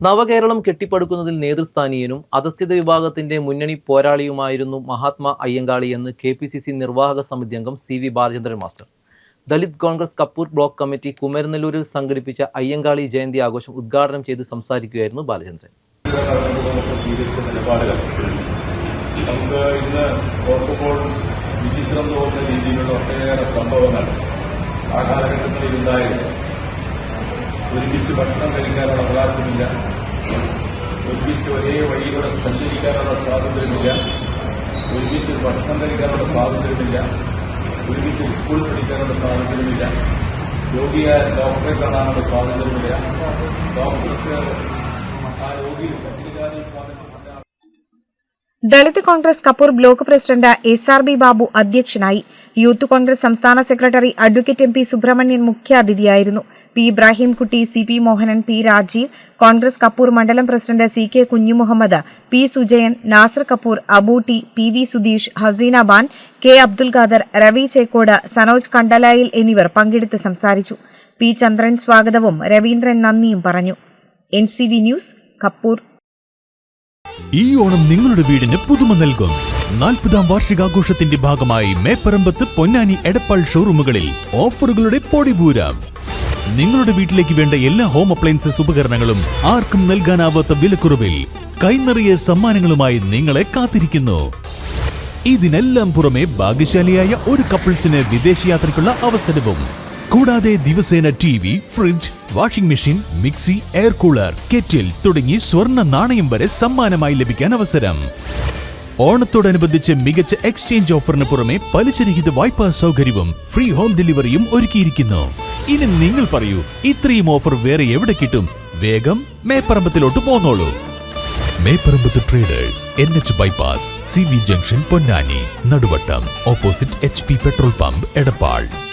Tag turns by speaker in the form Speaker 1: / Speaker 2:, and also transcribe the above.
Speaker 1: നവകേരളം കെട്ടിപ്പടുക്കുന്നതിൽ നേതൃസ്ഥാനീയനും അധസ്ഥിത വിഭാഗത്തിന്റെ മുന്നണി പോരാളിയുമായിരുന്നു മഹാത്മാ അയ്യങ്കാളി എന്ന് കെ പി സി സി നിർവാഹക സമിതി അംഗം C V Balachandran master. Dalit Congress Kappur block committee കുമരനെല്ലൂരിൽ സംഘടിപ്പിച്ച അയ്യങ്കാളി ജയന്തി ആഘോഷം ഉദ്ഘാടനം ചെയ്ത് സംസാരിക്കുകയായിരുന്നു ബാലചന്ദ്രൻ.
Speaker 2: രീതിയിലുള്ള ഒട്ടേറെ സംഭവങ്ങൾ ആ കാലഘട്ടങ്ങളിൽ ഉണ്ടായിരുന്നു. ഒരുമിച്ച് ഭക്ഷണം കഴിക്കാനുള്ള അവകാശമില്ല. ഒരുമിച്ച് ഒരേ വഴിയിലൂടെ സഞ്ചരിക്കാനുള്ള സ്വാതന്ത്ര്യമില്ല. ഒരുമിച്ച് ഭക്ഷണം കഴിക്കാനുള്ള സ്വാതന്ത്ര്യമില്ല. ഒരുമിച്ച് സ്കൂൾ പഠിക്കാനുള്ള സ്വാതന്ത്ര്യമില്ല. രോഗിയായ ഡോക്ടറെ കാണാനുള്ള സ്വാതന്ത്ര്യമില്ല. ഡോക്ടർക്ക് ആ രോഗിയിൽ പട്ടികജാതി ആൾ
Speaker 3: Dalit Congress Kapur block president S R B Babu അധ്യക്ഷനായി. യൂത്ത് കോൺഗ്രസ് സംസ്ഥാന secretary advocate M P Subramanian മുഖ്യാതിഥിയായിരുന്നു. P Ibrahimkutty C P Mohanan P Rajeev Congress Kapur മണ്ഡലം president C K Kunjumuhammad P Sujayan Nasar Kapur Abootty P V Sudheesh Haseenaban K Abdul Khader Ravi Chekkod Sanoj Kandalayil എന്നിവർ പങ്കെടുത്ത് സംസാരിച്ചു. P Chandran സ്വാഗതവും രവീന്ദ്രൻ നന്ദിയും പറഞ്ഞു. N C V news Kappur
Speaker 4: ഈ ഓണം നിങ്ങളുടെ വീടിന് പുതുമ നൽകും. നാൽപ്പതാം വാർഷികാഘോഷത്തിന്റെ ഭാഗമായി മേപ്പറമ്പത്ത് പൊന്നാനി എടപ്പാൾ ഷോറൂമുകളിൽ ഓഫറുകളുടെ പൊടിപൂരം. നിങ്ങളുടെ വീട്ടിലേക്ക് വേണ്ട എല്ലാ ഹോം അപ്ലയൻസസ് ഉപകരണങ്ങളും ആർക്കും നൽകാനാവാത്ത വിലക്കുറവിൽ കൈനിറിയ സമ്മാനങ്ങളുമായി നിങ്ങളെ കാത്തിരിക്കുന്നു. ഇതിനെല്ലാം പുറമെ ഭാഗ്യശാലിയായ ഒരു കപ്പിൾസിന് വിദേശയാത്രയ്ക്കുള്ള അവസരവും. കൂടാതെ ദിവസേന T fridge washing machine mixie air cooler kettle തുടങ്ങി സ്വർണ നാണയം വരെ സമ്മാനമായി ലഭിക്കാൻ അവസരം. ഓണത്തോടനുബന്ധിച്ച് മികച്ച എക്സ്ചേഞ്ച് ഓഫറിന് പുറമെ പലിശരഹിത വായ്പാ സൗകര്യവും ഫ്രീ ഹോം ഡെലിവറിയും ഒരുക്കിയിരിക്കുന്നു. ഇനി നിങ്ങൾ പറയൂ ഇത്രയും ഓഫർ വേറെ എവിടെ കിട്ടും? വേഗം മേപ്പറമ്പത്തിലോട്ട് പോന്നോളൂ. Meparambath traders N H bypass C V junction Ponnani Naduvattom opposite H P petrol pump Edappal.